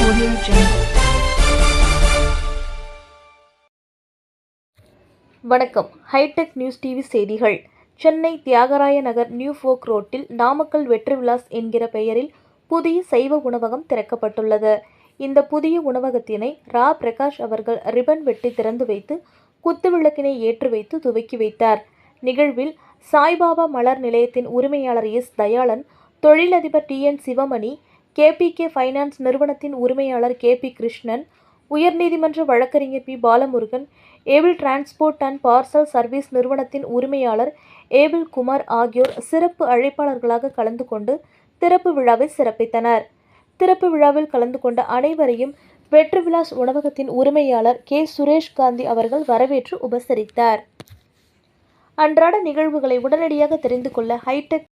Audio Jungle. வணக்கம் hi tech news TV செய்திகள். Chennai Thyagaraya Nagar new Boag ரோட்டில் நாமக்கல் வெற்றி விலாஸ் என்கிற பெயரில் புதிய சைவ உணவகம் திறக்கப்பட்டுள்ளது. இந்த புதிய உணவகத்தினை ரா. பிரகாஷ் அவர்கள் ரிபன் வெட்டி திறந்து வைத்து குத்துவிளக்கினை ஏற்றி வைத்து துவக்கி வைத்தார். நிகழ்வில் சாய்பாபா மலர் நிலையத்தின் உரிமையாளர் எஸ். தயாளன் தொழிலதிபர் T. N. Sivamani KPK finance நிறுவனத்தின் உரிமையாளர் கே பி கிருஷ்ணன் உயர்நீதிமன்ற வழக்கறிஞர் P. Balamurugan Able transport and parcel service நிறுவனத்தின் உரிமையாளர் ஏபிள் குமார் ஆகியோர் சிறப்பு அழைப்பாளர்களாக கலந்து கொண்டு திறப்பு விழாவை சிறப்பித்தனர். திறப்பு விழாவில் கலந்து கொண்ட அனைவரையும் வெற்றி விலாஸ் உணவகத்தின் உரிமையாளர் கே. சுரேஷ் காந்தி அவர்கள் வரவேற்று உபசரித்தார். அன்றாட நிகழ்வுகளை உடனடியாக தெரிந்து கொள்ள ஹைடெக்